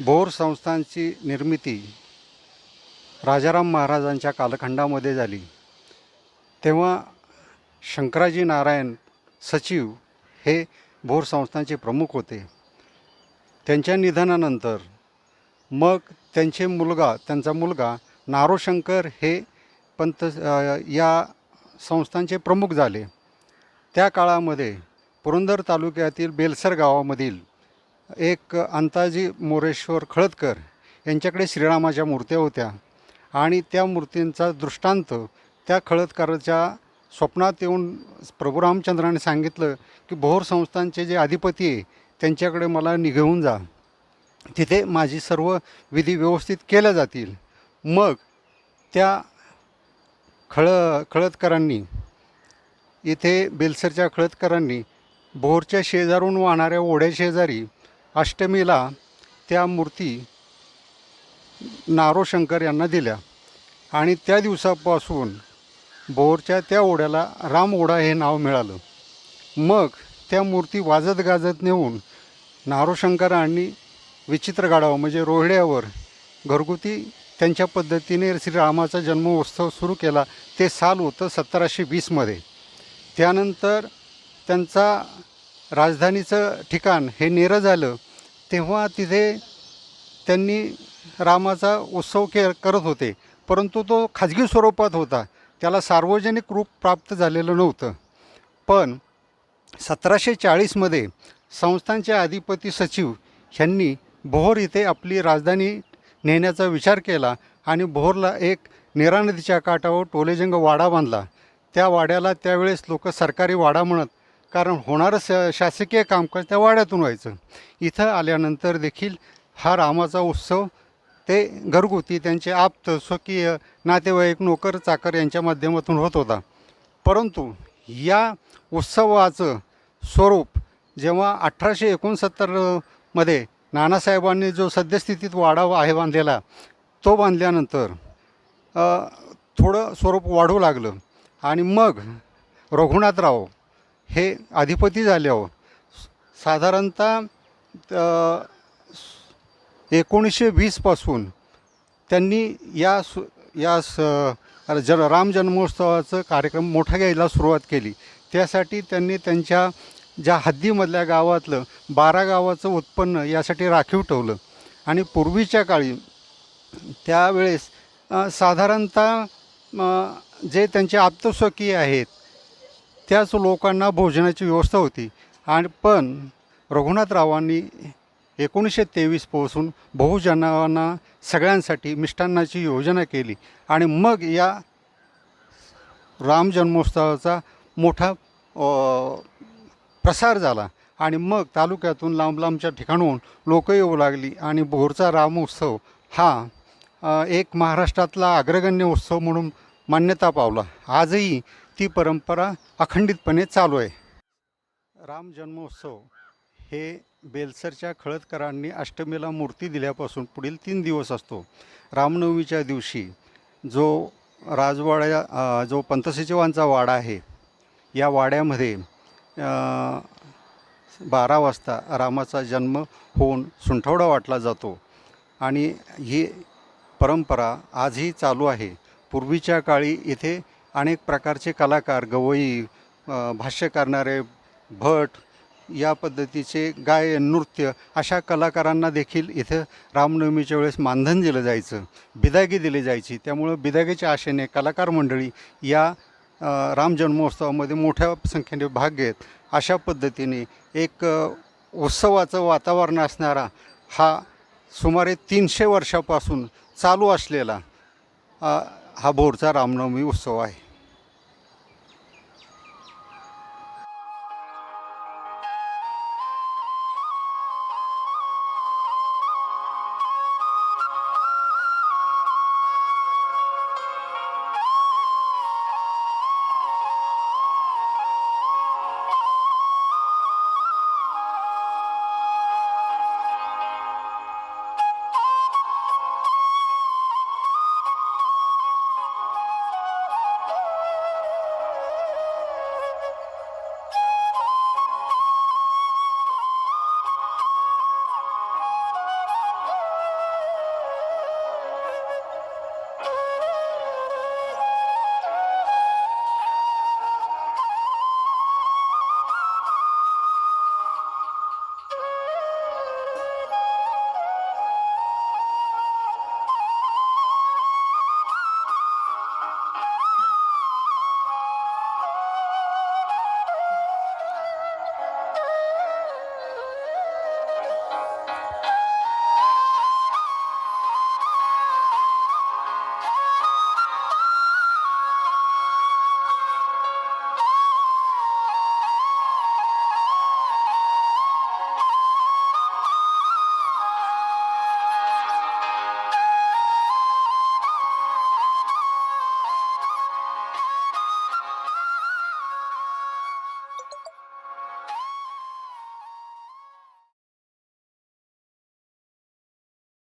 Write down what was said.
भोर संस्थांची निर्मिती राजाराम महाराजांच्या कालखंडामध्ये झाली. तेव्हा शंकराजी नारायण सचिव हे भोर संस्थांचे प्रमुख होते. त्यांच्या निधनानंतर मग त्यांचे मुलगा त्यांचा मुलगा नारोशंकर हे पंत या संस्थांचे प्रमुख झाले. त्या काळामध्ये पुरंदर तालुक्यातील बेलसर गावामधील एक अंताजी मोरेश्वर खळदकर यांच्याकडे श्रीरामाच्या मूर्त्या होत्या. आणि त्या मूर्तींचा दृष्टांत त्या खळदकराच्या स्वप्नात येऊन प्रभू रामचंद्राने सांगितलं की भोर संस्थांचे जे अधिपती आहे त्यांच्याकडे मला निघवून जा. तिथे माझी सर्व विधी व्यवस्थित केल्या जातील. मग त्या खळ खळदकरांनी इथे बेलसरच्या खळदकरांनी भोरच्या शेजारून वाहणाऱ्या ओढ्या शेजारी अष्टमीला त्या मूर्ती नारोशंकर यांना दिल्या. आणि त्या दिवसापासून भोरच्या त्या ओढ्याला राम ओढा हे नाव मिळालं. मग त्या मूर्ती वाजत गाजत नेऊन नारोशंकरांनी विचित्र गाडावं म्हणजे रोहिड्यावर घरगुती त्यांच्या पद्धतीने श्रीरामाचा जन्मोत्सव सुरू केला. ते साल होतं सतराशे वीसमध्ये. त्यानंतर त्यांचा राजधानीचं ठिकाण हे नेरं झालं तेव्हा तिथे त्यांनी रामाचा उत्सव के करत होते. परंतु तो खाजगी स्वरूपात होता. त्याला सार्वजनिक रूप प्राप्त झालेलं नव्हतं. पण सतराशे चाळीसमध्ये संस्थांचे अधिपती सचिव ह्यांनी भोर इथे आपली राजधानी नेण्याचा विचार केला आणि भोरला एक नेरा नदीच्या काठावर टोलेजंग वाडा बांधला. त्या वाड्याला त्यावेळेस लोक सरकारी वाडा म्हणत कारण होणारं श शासकीय कामकाज त्या वाड्यातून व्हायचं. इथं आल्यानंतर देखील हा रामाचा उत्सव ते घरगुती त्यांचे आप्त स्वकीय नातेवाईक नोकर चाकर यांच्या माध्यमातून होत होता. परंतु या उत्सवाचं स्वरूप जेव्हा अठराशे एकोणसत्तरमध्ये नानासाहेबांनी जो सद्यस्थितीत वाडा आहे बांधलेला तो बांधल्यानंतर थोडं स्वरूप वाढू लागलं. आणि मग रघुनाथराव हे अधिपती झाल्यावर साधारणतः एकोणीसशे वीसपासून त्यांनी या सु या स ज राम जन्मोत्सवाचं कार्यक्रम मोठा घ्यायला सुरुवात केली. त्यासाठी त्यांनी त्यांच्या ज्या हद्दीमधल्या गावातलं बारा गावाचं उत्पन्न यासाठी राखीव ठेवलं. आणि पूर्वीच्या काळी त्यावेळेस साधारणतः जे त्यांचे आप्तस्वकीय आहेत त्याच लोकांना भोजनाची व्यवस्था होती. आणि पण रघुनाथरावांनी एकोणीसशे तेवीसपासून बहुजनांना सगळ्यांसाठी मिष्टान्नाची योजना केली. आणि मग या राम जन्मोत्सवाचा मोठा प्रसार झाला. आणि मग तालुक्यातून लांब लांबच्या ठिकाणून लोक येऊ लागली. आणि भोरचा रामोत्सव हा एक महाराष्ट्रातला अग्रगण्य उत्सव म्हणून मान्यता पावला. आजही ती परंपरा अखंडितपणे चालू आहे. राम जन्मोत्सव हे बेलसरच्या खळदकरांनी अष्टमीला मूर्ती दिल्यापासून पुढील तीन दिवस असतो. रामनवमीच्या दिवशी जो राजवाड्या जो पंतसचिवांचा वाडा आहे या वाड्यामध्ये बारा वाजता रामाचा जन्म होऊन सुंठवडा वाटला जातो. आणि ही परंपरा आजही चालू आहे. पूर्वीच्या काळी इथे अनेक प्रकारचे कलाकार गवई भाष्य करणारे भट या पद्धतीचे गायन नृत्य अशा कलाकारांना देखील इथं रामनवमीच्या वेळेस मानधन दिलं जायचं बिदागी दिली जायची. त्यामुळं बिदागीच्या आशेने कलाकार मंडळी या राम जन्मोत्सवामध्ये मोठ्या संख्येने भाग घेत अशा पद्धतीने एक उत्सवाचं वातावरण असणारा हा सुमारे तीनशे वर्षापासून चालू असलेला हा भोरचा रामनवमी उत्सव आहे.